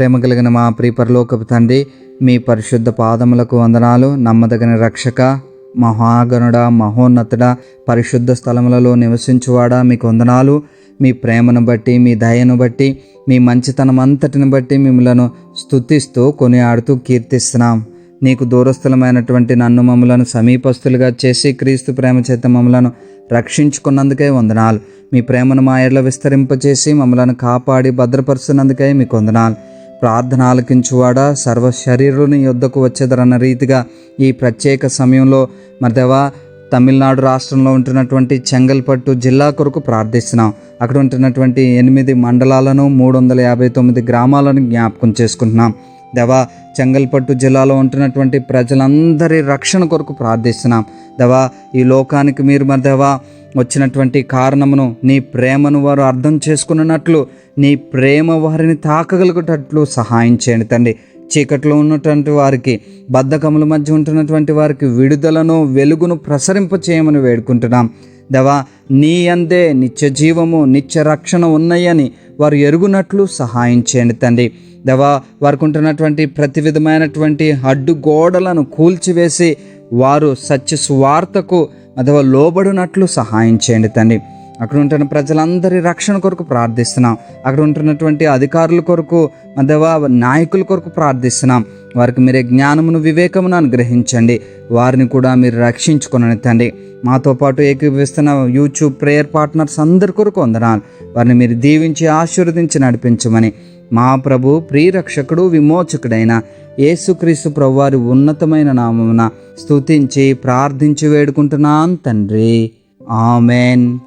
ప్రేమ కలిగిన మా ప్రియపరలోకపు తండ్రి మీ పరిశుద్ధ పాదములకు వందనాలు. నమ్మదగిన రక్షక మహాగణుడ మహోన్నతుడ పరిశుద్ధ స్థలములలో నివసించువాడా మీకు వందనాలు. మీ ప్రేమను బట్టి మీ దయను బట్టి మీ మంచితనం అంతటిని బట్టి మిమ్మలను స్తుతిస్తూ కొనియాడుతూ కీర్తిస్తున్నాం. నీకు దూరస్థలమైనటువంటి నన్ను మమ్మలను సమీపస్తులుగా చేసి క్రీస్తు ప్రేమ చేత మమ్మలను రక్షించుకున్నందుకే వందనాలు. మీ ప్రేమను మా ఎడల విస్తరింపచేసి మమ్మలను కాపాడి భద్రపరుస్తున్నందుకే మీకు వందనాలు. ప్రార్థన ఆలకించువాడా సర్వ శరీరుని యొద్దకు వచ్చేదరన్న రీతిగా ఈ ప్రత్యేక సమయంలో మరి దేవా తమిళనాడు రాష్ట్రంలో ఉంటున్నటువంటి చెంగల్పట్టు జిల్లా కొరకు ప్రార్థిస్తున్నాం. అక్కడ ఉంటున్నటువంటి ఎనిమిది మండలాలను మూడు వందల యాభై తొమ్మిది గ్రామాలను జ్ఞాపకం చేసుకుంటున్నాం. దేవా చెంగల్పట్టు జిల్లాలో ఉంటున్నటువంటి ప్రజలందరి రక్షణ కొరకు ప్రార్థిస్తున్నాం. దేవా ఈ లోకానికి మీరు మరి దేవా వచ్చినటువంటి కారణమును నీ ప్రేమను వారు అర్థం చేసుకున్నట్లు నీ ప్రేమ వారిని తాకగలుగుటట్లు సహాయం చేయండి తండ్రి. చీకట్లో ఉన్నటువంటి వారికి బద్ధకముల మధ్య ఉంటున్నటువంటి వారికి విడుదలను వెలుగును ప్రసరింప చేయమని వేడుకుంటున్నాం. దవా నీ అందే నిత్య జీవము నిత్య రక్షణ ఉన్నాయని వారు ఎరుగునట్లు సహాయం చేయండి తండ్రి. దేవా వారికి ఉంటున్నటువంటి ప్రతి విధమైనటువంటి అడ్డుగోడలను కూల్చివేసి వారు సత్య సువార్తకు అథవా లోబడినట్లు సహాయం చేయండి తండ్రి. అక్కడ ఉంటున్న ప్రజలందరి రక్షణ కొరకు ప్రార్థిస్తున్నాం. అక్కడ ఉంటున్నటువంటి అధికారుల కొరకు అథవా నాయకుల కొరకు ప్రార్థిస్తున్నాం. వారికి మీరే జ్ఞానమును వివేకమును అనుగ్రహించండి. వారిని కూడా మీరు రక్షించుకుని తండ్రి. మాతో పాటు ఏకీభవిస్తున్న యూట్యూబ్ ప్రేయర్ పార్ట్నర్స్ అందరి కొరకు వందనాలు. వారిని మీరు దీవించి ఆశీర్వదించి నడిపించమని మా ప్రభు ప్రియరక్షకుడు విమోచకుడైన యేసుక్రీస్తు ప్రభువారి ఉన్నతమైన నామమున స్తుతించి ప్రార్థించి వేడుకుంటున్నాను తండ్రి. ఆమెన్.